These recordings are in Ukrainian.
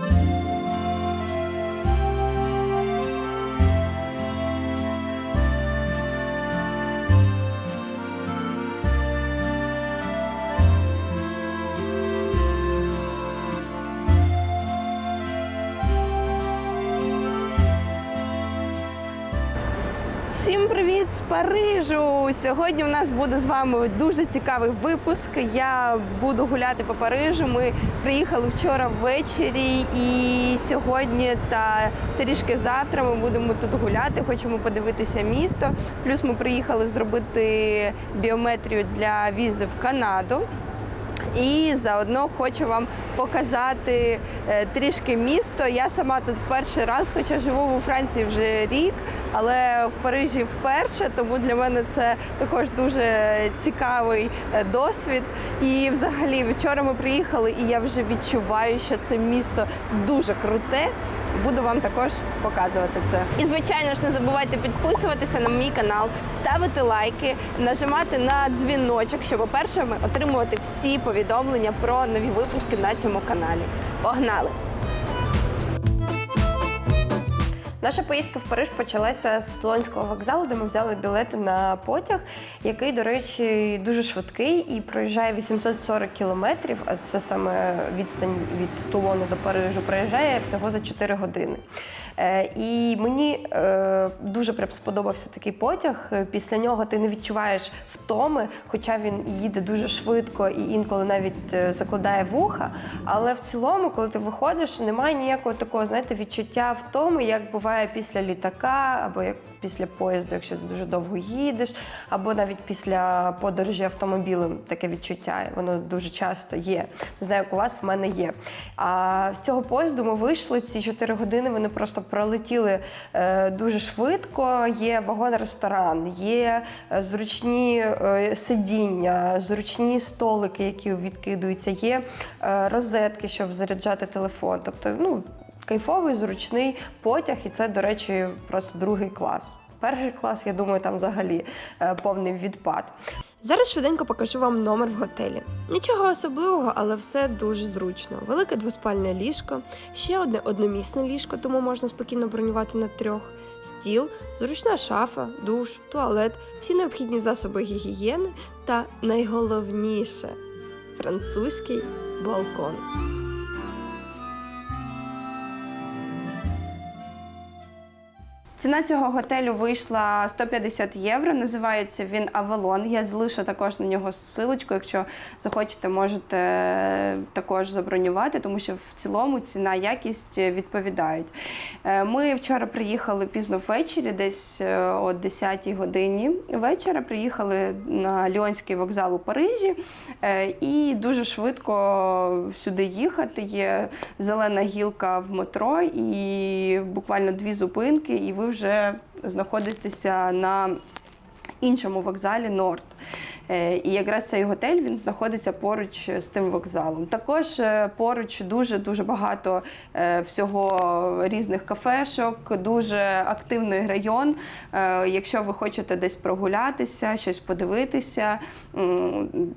Bye. Привіт з Парижу! Сьогодні у нас буде з вами дуже цікавий випуск. Я буду гуляти по Парижу. Ми приїхали вчора ввечері, і сьогодні та трішки завтра ми будемо тут гуляти. Хочемо подивитися місто. Плюс ми приїхали зробити біометрію для візи в Канаду. І заодно хочу вам показати е, трішки місто. Я сама тут в перший раз, хоча живу у Франції вже рік, але в Парижі вперше, тому для мене це також дуже цікавий е, досвід. І взагалі вчора ми приїхали, і я вже відчуваю, що це місто дуже круте. Буду вам також показувати це. І звичайно ж не забувайте підписуватися на мій канал, ставити лайки, нажимати на дзвіночок, щоб першими отримувати всі повідомлення про нові випуски на цьому каналі. Погнали! Наша поїздка в Париж почалася з Толонського вокзалу, де ми взяли білети на потяг, який, до речі, дуже швидкий і проїжджає 840 кілометрів. А це саме відстань від Тулону до Парижу. Проїжджає всього за 4 години. Е, І мені е, дуже прям сподобався такий потяг. Е, Після нього ти не відчуваєш втоми, хоча він їде дуже швидко і інколи навіть закладає вуха. Але в цілому, коли ти виходиш, немає ніякого такого, знаєте, відчуття втоми, як буває після літака, або як після поїзду, якщо ти дуже довго їдеш, або навіть після подорожі автомобілем таке відчуття. Воно дуже часто є. Не знаю, як у вас в мене є. А з цього поїзду ми вийшли ці 4 години. Вони просто пролетіли е, дуже швидко. Є вагон-ресторан, є е, зручні е, сидіння, зручні столики, які відкидуються, є е, розетки, щоб заряджати телефон. Тобто, ну кайфовий, зручний потяг, і це, до речі, просто другий клас. Перший клас, я думаю, там взагалі е, повний відпад. Зараз швиденько покажу вам номер в готелі. Нічого особливого, але все дуже зручно. Велике двоспальне ліжко, ще одне одномісне ліжко, тому можна спокійно бронювати на трьох. Стіл, зручна шафа, душ, туалет, всі необхідні засоби гігієни та найголовніше французький балкон. Ціна цього готелю вийшла 150 євро. Називається він Авалон. Я залишу також на нього ссылочку. Якщо захочете, можете також забронювати, тому що в цілому ціна якість відповідають. Е, Ми вчора приїхали пізно ввечері, десь е, о 10-й годині вечора. Приїхали на Ліонський вокзал у Парижі е, і дуже швидко сюди їхати. Є зелена гілка в метро, і буквально дві зупинки, і ви вже знаходитеся на іншому вокзалі Норд. Е, І якраз цей готель він знаходиться поруч з тим вокзалом. Також е, поруч дуже дуже багато е, всього різних кафешок, дуже активний район. Е, Якщо ви хочете десь прогулятися, щось подивитися,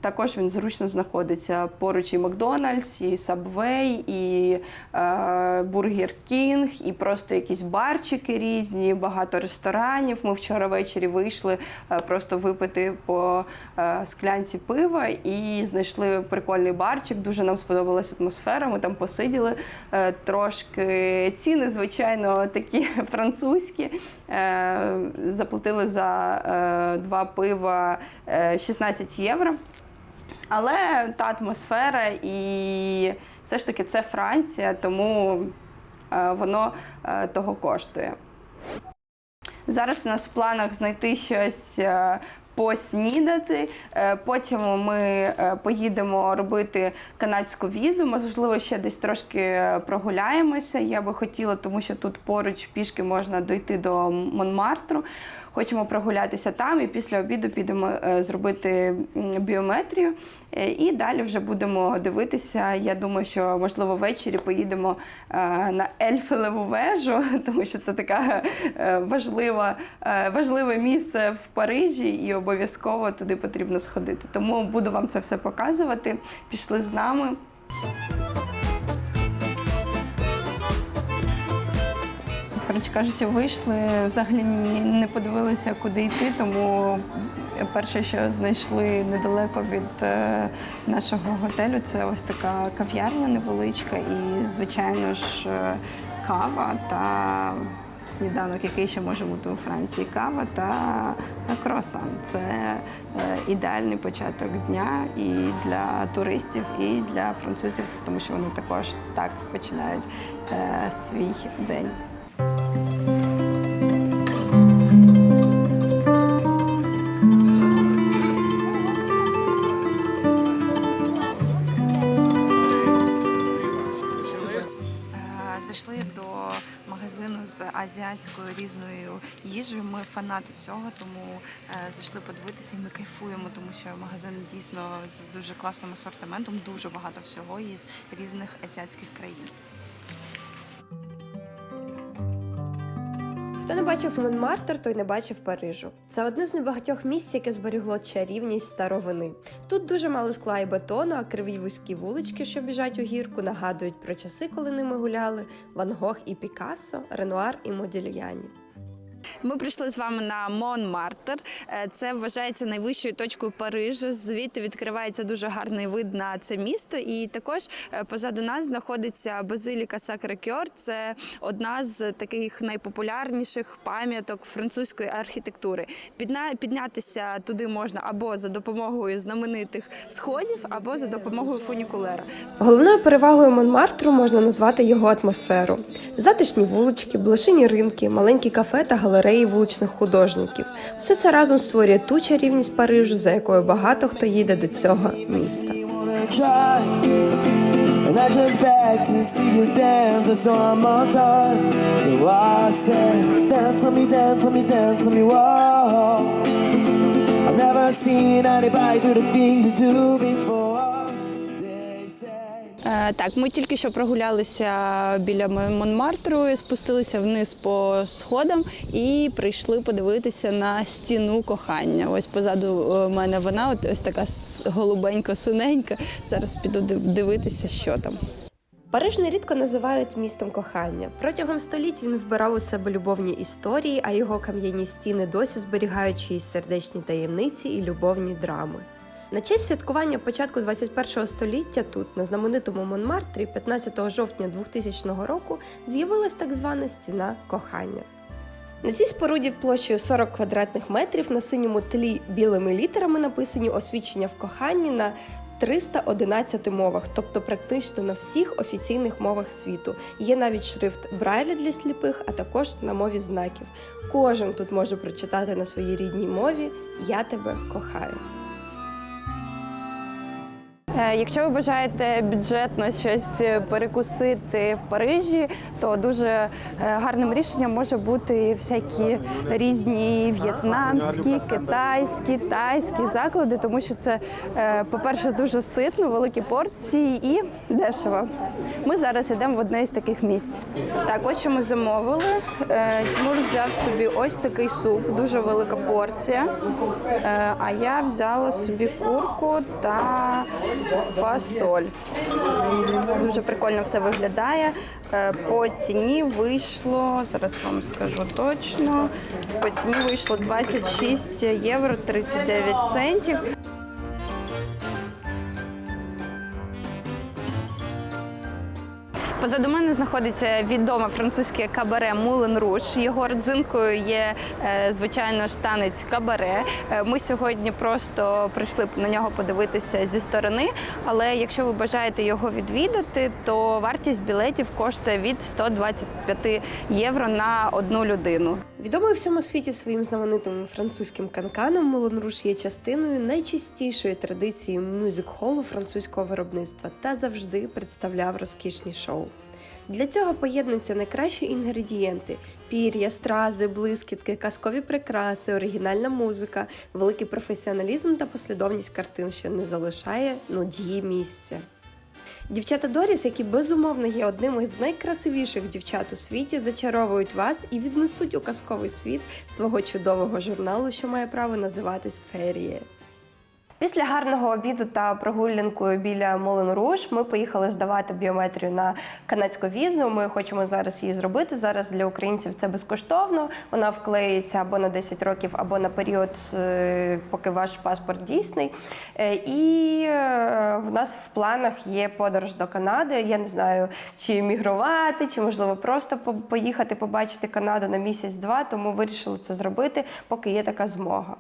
також він зручно знаходиться. Поруч і Макдональдс, і Subway, і е, Бургер Кінг, і просто якісь барчики різні, багато ресторанів. Ми вчора ввечері вийшли е, просто випити по е, склянці пива і знайшли прикольний барчик. Дуже нам сподобалася атмосфера. Ми там посиділи е, трошки. Ціни, звичайно, такі французькі. Е, Заплатили за е, два пива е, 16 євро. Але та атмосфера і все ж таки це Франція, тому е, воно е, того коштує. Зараз у нас в планах знайти щось. Поснідати, Е, потім ми е, поїдемо робити канадську візу. Можливо, ще десь трошки е, прогуляємося. Я би хотіла, тому що тут поруч пішки можна дойти до Монмартру. Хочемо прогулятися там і після обіду підемо е, зробити біометрію. Е, І далі вже будемо дивитися. Я думаю, що можливо ввечері поїдемо е, на Ельфелеву вежу, тому що це така важлива, важливе місце в Парижі, і обов'язково туди потрібно сходити. Тому буду вам це все показувати. Пішли з нами. Коротше кажучи, вийшли, взагалі не подивилися, куди йти, тому перше, що знайшли недалеко від е, нашого готелю, це ось така кав'ярня невеличка і, звичайно ж, е, кава та сніданок, який ще може бути у Франції. Кава та круасан. Це е, ідеальний початок дня і для туристів, і для французів, тому що вони також так починають свій день. Азіатською різною їжею. Ми фанати цього, тому е, зайшли подивитися і ми кайфуємо, тому що магазин дійсно з дуже класним асортиментом, дуже багато всього із різних азіатських країн. Хто не бачив Монмартр, той не бачив Парижу. Це одне з небагатьох місць, яке зберігло чарівність старовини. Тут дуже мало скла і бетону, а криві вузькі вулички, що біжать у гірку, нагадують про часи, коли ними гуляли Ван Гог і Пікассо, Ренуар і Модільяні. Ми прийшли з вами на Монмартр. Е, Це вважається найвищою точкою Парижа. Звідти відкривається дуже гарний вид на це місто. І також е, позаду нас знаходиться базиліка Сакрекьор. Це одна з таких найпопулярніших пам'яток французької архітектури. Піднятися туди можна або за допомогою знаменитих сходів, або за допомогою фунікулера. Головною перевагою Монмартру можна назвати його атмосферу: затишні вулички, блошині ринки, маленькі кафе та галереї вуличних художників. Все це разом створює ту чарівність Парижу, за якою багато хто їде до цього міста. Е, Так, ми тільки що прогулялися біля Мон- Монмартру, спустилися вниз по сходам і прийшли подивитися на стіну кохання. Ось позаду е, мене вона, от ось така голубенько-синенька. Зараз піду дивитися, що там. Париж нерідко називають містом кохання. Протягом століть він вбирав у себе любовні історії, а його кам'яні стіни досі зберігають чиїсь сердечні таємниці і любовні драми. На честь святкування початку 21 століття тут, на знаменитому Монмартрі, 15 жовтня 2000 року, з'явилась так звана стіна кохання. На цій споруді площею 40 квадратних метрів на синьому тлі білими літерами написані освідчення в коханні на 311 мовах, тобто практично на всіх офіційних мовах світу. Є навіть шрифт Брайля для сліпих, а також на мові знаків. Кожен тут може прочитати на своїй рідній мові Я тебе кохаю. Е, Якщо ви бажаєте бюджетно щось е, перекусити в Парижі, то дуже е, гарним рішенням може бути всякі різні в'єтнамські, китайські, тайські заклади, тому що це, по-перше, дуже ситно, великі порції і дешево. Ми зараз йдемо в одне із таких місць. Так, ось що ми замовили. Тимур взяв собі ось такий суп, дуже велика порція. А я взяла собі курку та фасоль. Дуже прикольно все виглядає. Е, По ціні вийшло, зараз вам скажу точно. По ціні вийшло 26 євро 39 центів. Позаду мене знаходиться відоме французьке кабаре Мулен Руш. Його родзинкою є, е, звичайно ж, танець кабаре. Е, Ми сьогодні просто прийшли на нього подивитися зі сторони. Але якщо ви бажаєте його відвідати, то вартість білетів коштує від 125 євро на одну людину. Відомий у всьому світі своїм знаменитим французьким канканом Мулен Руш є частиною найчистішої традиції мюзик-холу французького виробництва та завжди представляв розкішні шоу. Для цього поєднуються найкращі інгредієнти: пір'я, стрази, блискітки, казкові прикраси, оригінальна музика, великий професіоналізм та послідовність картин, що не залишає нудьї місця. Дівчата Доріс, які безумовно є одними з найкрасивіших дівчат у світі, зачаровують вас і віднесуть у казковий світ свого чудового журналу, що має право називатись Феріє. Після гарного обіду та прогулянкою біля Молен Руш ми поїхали здавати біометрію на канадську візу. Ми хочемо зараз її зробити. Зараз для українців це безкоштовно. Вона вклеюється або на 10 років, або на період, е, поки ваш паспорт дійсний. Е, І е, в нас в планах є подорож до Канади. Я не знаю, чи мігрувати, чи можливо просто поїхати побачити Канаду на місяць-два. Тому вирішили це зробити, поки є така змога.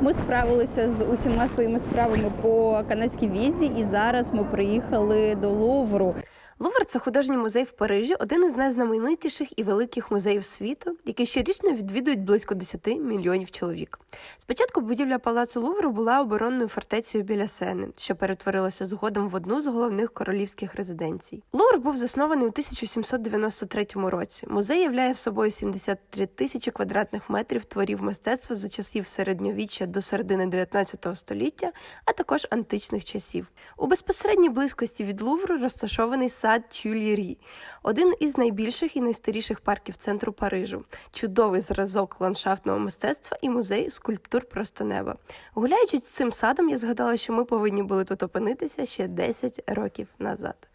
Ми справилися з усіма своїми справами по канадській візі, і зараз ми приїхали до Лувру. Лувр це художній музей в Парижі, один із найзнаменитіших і великих музеїв світу, який щорічно відвідують близько 10 мільйонів чоловік. Спочатку будівля палацу Лувру була оборонною фортецею біля Сени, що перетворилася згодом в одну з головних королівських резиденцій. Лувр був заснований у 1793 році. Музей являє собою 73 тисячі квадратних метрів творів мистецтва за часів середньовіччя до середини 19 століття, а також античних часів. У безпосередній близькості від Лувру розташований сад Тюльєрі, один із найбільших і найстаріших парків центру Парижу, чудовий зразок ландшафтного мистецтва і музей скульптур просто неба. Гуляючи цим садом, я згадала, що ми повинні були тут опинитися ще 10 років назад.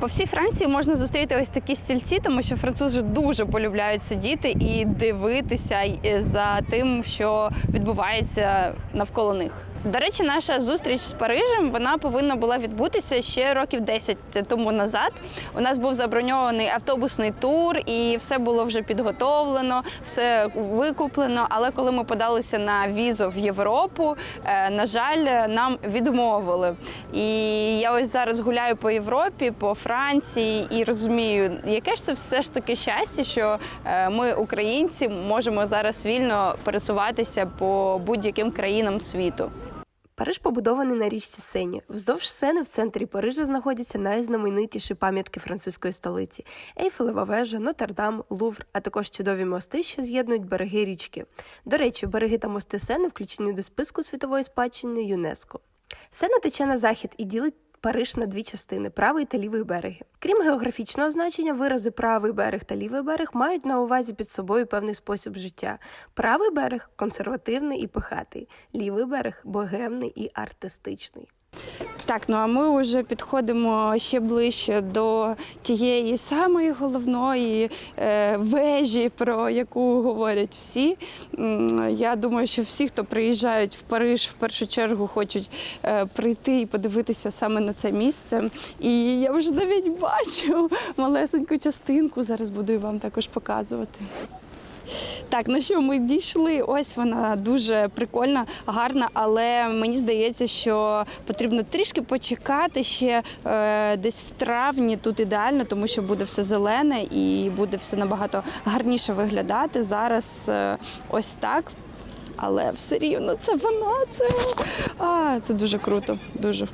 По всій Франції можна зустріти ось такі стільці, тому що французи дуже полюбляють сидіти і дивитися е, за тим, що відбувається навколо них. До речі, наша зустріч з Парижем вона повинна була відбутися ще років 10 тому назад. У нас був заброньований автобусний тур, і все було вже підготовлено, все викуплено. Але коли ми подалися на візу в Європу, е, на жаль, нам відмовили. І я ось зараз гуляю по Європі, по Франції і розумію, яке ж це все ж таки щастя, що е, ми, українці, можемо зараз вільно пересуватися по будь-яким країнам світу. Париж побудований на річці Сені. Вздовж Сени в центрі Парижа знаходяться найзнаменитіші пам'ятки французької столиці: Ейфелева вежа, Нотр-Дам, Лувр, а також чудові мости, що з'єднують береги річки. До речі, береги та мости Сени включені до списку світової спадщини ЮНЕСКО. Сена тече на захід і ділить. Париж на дві частини правий та лівий береги. Крім географічного значення, вирази правий берег та лівий берег мають на увазі під собою певний спосіб життя. Правий берег консервативний і пихатий, лівий берег богемний і артистичний. Так, ну а ми вже підходимо ще ближче до тієї самої головної е, вежі, про яку говорять всі. Я думаю, що всі, хто приїжджають в Париж, в першу чергу хочуть е, прийти і подивитися саме на це місце. І я вже навіть бачу малесеньку частинку. Зараз буду вам також показувати. Так, ну що, ми дійшли. Ось вона дуже прикольна, гарна, але мені здається, що потрібно трішки почекати ще е, десь в травні. Тут ідеально, тому що буде все зелене і буде все набагато гарніше виглядати. Зараз е, ось так. Але все рівно це вона, це, а, це дуже круто. Дуже.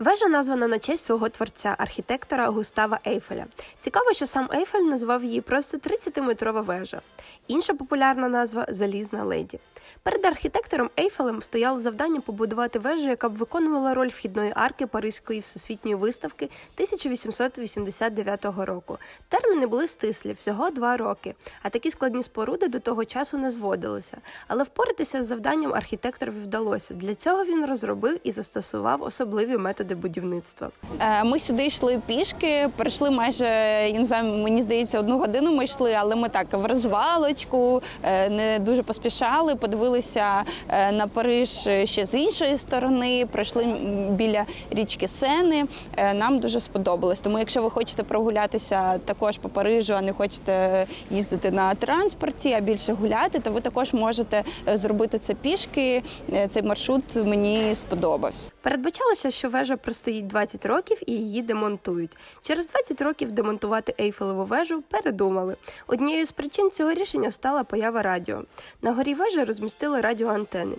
Вежа названа на честь свого творця, архітектора Густава Ейфеля. Цікаво, що сам Ейфель назвав її просто 30-метрова вежа. Інша популярна назва залізна леді. Перед архітектором Ейфелем стояло завдання побудувати вежу, яка б виконувала роль вхідної арки Паризької всесвітньої виставки 1889 року. Терміни були стислі всього два роки, а такі складні споруди до того часу не зводилися. Але впоратися з завданням архітекторові вдалося. Для цього він розробив і застосував особливі методи будівництва. Е, Ми сюди йшли пішки, пройшли майже, я не знаю, мені здається, одну годину ми йшли, але ми так в розвалочку, е, не дуже поспішали, подивилися е, на Париж ще з іншої сторони, пройшли біля річки Сени. Е, Нам дуже сподобалось. Тому, якщо ви хочете прогулятися також по Парижу, а не хочете їздити на транспорті, а більше гуляти, то ви також можете е, зробити це пішки. Е, Цей маршрут мені сподобався. Передбачалося, що вежа простоїть 20 років і її демонтують. Через 20 років демонтувати Ейфелеву вежу передумали. Однією з причин цього рішення стала поява радіо. На горі вежі розмістили радіоантени.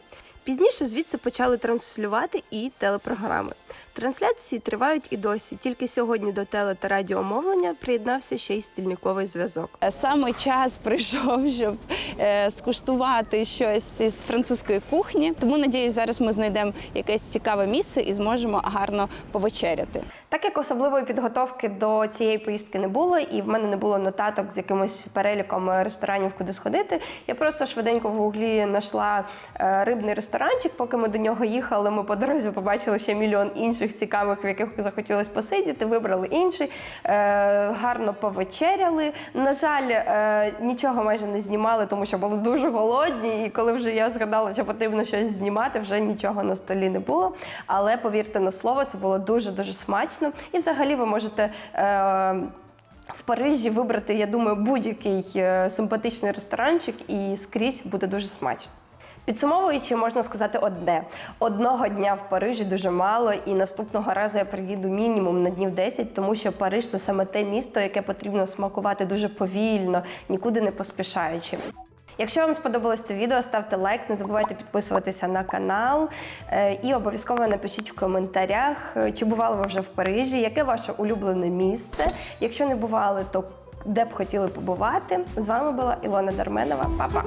Пізніше звідси почали транслювати і телепрограми. Трансляції тривають і досі. Тільки сьогодні до теле та радіомовлення приєднався ще й стільниковий зв'язок. Е, Саме час прийшов, щоб е, скуштувати щось із французької кухні. Тому надіюсь, зараз ми знайдемо якесь цікаве місце і зможемо гарно повечеряти. Так як особливої підготовки до цієї поїздки не було, і в мене не було нотаток з якимось переліком е, ресторанів, куди сходити, я просто швиденько в гуглі знайшла е, рибний ресторанчик. Поки ми до нього їхали, ми по дорозі побачили ще мільйон інших цікавих, в яких захотілося посидіти. Вибрали інший, е, гарно повечеряли. На жаль, е, нічого майже не знімали, тому що були дуже голодні. І коли вже я згадала, що потрібно щось знімати, вже нічого на столі не було. Але повірте на слово, це було дуже дуже смачно. І взагалі ви можете. Е, в Парижі вибрати, я думаю, будь-який симпатичний ресторанчик і скрізь буде дуже смачно. Підсумовуючи, можна сказати одне: одного дня в Парижі дуже мало, і наступного разу я приїду мінімум на днів 10, тому що Париж це саме те місто, яке потрібно смакувати дуже повільно, нікуди не поспішаючи. Якщо вам сподобалось це відео, ставте лайк, не забувайте підписуватися на канал е, і обов'язково напишіть в коментарях, е, чи бували ви вже в Парижі, яке ваше улюблене місце. Якщо не бували, то де б хотіли побувати. З вами була Ілона Дарменова. Па-па!